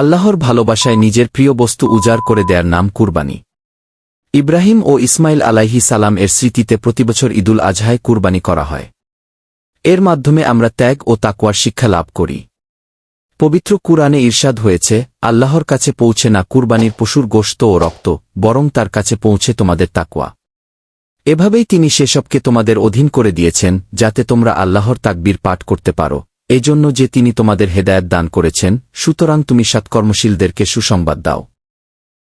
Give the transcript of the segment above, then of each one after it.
আল্লাহর ভালোবাসায় নিজের প্রিয় বস্তু উজাড় করে দেয়ার নাম কুরবানি। ইব্রাহিম ও ইসমাইল আলাইহি সালাম এর স্মৃতিতে প্রতিবছর ঈদুল আজহায় কুরবানি করা হয়। এর মাধ্যমে আমরা ত্যাগ ও তাকুয়ার শিক্ষা লাভ করি। পবিত্র কুরআনে ঈর্ষাদ হয়েছে, আল্লাহর কাছে পৌঁছে না কুরবানির পশুর গোশত ও রক্ত, বরং তার কাছে পৌঁছে তোমাদের তাকুয়া এভাবেই তিনি সেসবকে তোমাদের অধীন করে দিয়েছেন, যাতে তোমরা আল্লাহর তাকবীর পাঠ করতে পারো। এজন্য যে তিনি তোমাদের হেদায়েত দান করেছেন, সুতরাং তুমি সৎকর্মশীলদেরকে সুসংবাদ দাও।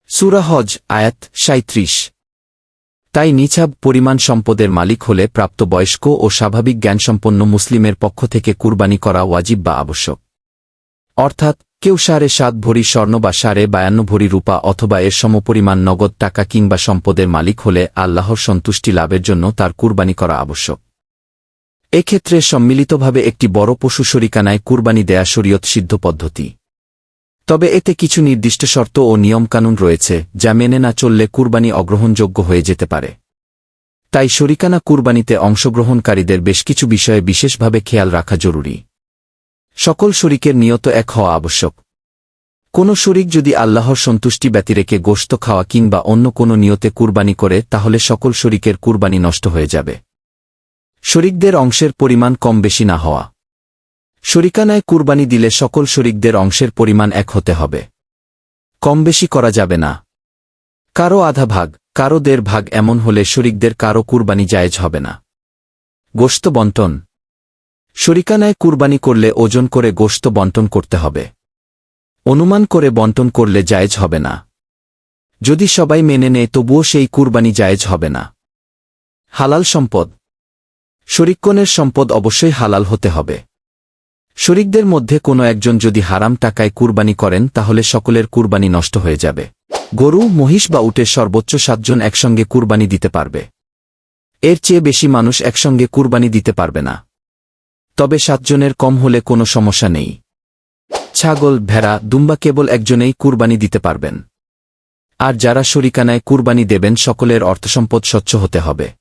সুরা হজ, আয়াত সাঁত্রিশ তাই নিছাব পরিমাণ সম্পদের মালিক হলে প্রাপ্তবয়স্ক ও স্বাভাবিক জ্ঞানসম্পন্ন মুসলিমের পক্ষ থেকে কুরবানি করা ওয়াজিব বা আবশ্যক। অর্থাৎ, কেউ সাড়ে সাত ভরি স্বর্ণ বা সাড়ে বায়ান্ন ভরি রূপা অথবা এর সমপরিমাণ নগদ টাকা কিংবা সম্পদের মালিক হলে আল্লাহর সন্তুষ্টি লাভের জন্য তার কুরবানি করা আবশ্যক। এক্ষেত্রে সম্মিলিতভাবে একটি বড় পশু শরিকানায় কুরবানি দেয়া শরীয়ত সিদ্ধ পদ্ধতি। তবে এতে কিছু নির্দিষ্ট শর্ত ও নিয়মকানুন রয়েছে, যা মেনে না চললে কুরবানি অগ্রহণযোগ্য হয়ে যেতে পারে। তাই শরিকানা কুরবানিতে অংশগ্রহণকারীদের বেশ কিছু বিষয়ে বিশেষভাবে খেয়াল রাখা জরুরি। সকল শরিকের নিয়ত এক হওয়া আবশ্যক। কোন শরিক যদি আল্লাহর সন্তুষ্টি ব্যতিরেকে গোশত খাওয়া কিংবা অন্য কোনো নিয়তে কুরবানি করে, তাহলে সকল শরিকের কুরবানি নষ্ট হয়ে যাবে। শরিকদের অংশের পরিমাণ কম বেশি না হওয়া। শরিকানায় কুরবানি দিলে সকল শরিকদের অংশের পরিমাণ এক হতে হবে। কম বেশি করা যাবে না। কারও আধা ভাগ, কারও দেড় ভাগ এমন হলে শরিকদের কারও কুরবানি জায়েজ হবে না। গোশত বন্টন। শরিকানায় কুরবানি করলে ওজন করে গোশত বন্টন করতে হবে। অনুমান করে বন্টন করলে জায়েজ হবে না। যদি সবাই মেনে নেয় তবুও সেই কুরবানি জায়েজ হবে না। হালাল সম্পদ। শরিকগণের সম্পদ অবশ্যই হালাল হতে হবে। শরিকদের মধ্যে কোনো একজন যদি হারাম টাকায় কুরবানি করেন, তাহলে সকলের কুরবানি নষ্ট হয়ে যাবে। গরু, মহিষ বা উটের সর্বোচ্চ সাতজন একসঙ্গে কুরবানি দিতে পারবে। এর চেয়ে বেশি মানুষ একসঙ্গে কুরবানি দিতে পারবে না। তবে সাতজনের কম হলে কোনো সমস্যা নেই। ছাগল, ভেড়া, দুম্বা কেবল একজনেই কুরবানি দিতে পারবেন। আর যারা শরিকানায় কুরবানি দেবেন, সকলের অর্থসম্পদ স্বচ্ছ হতে হবে।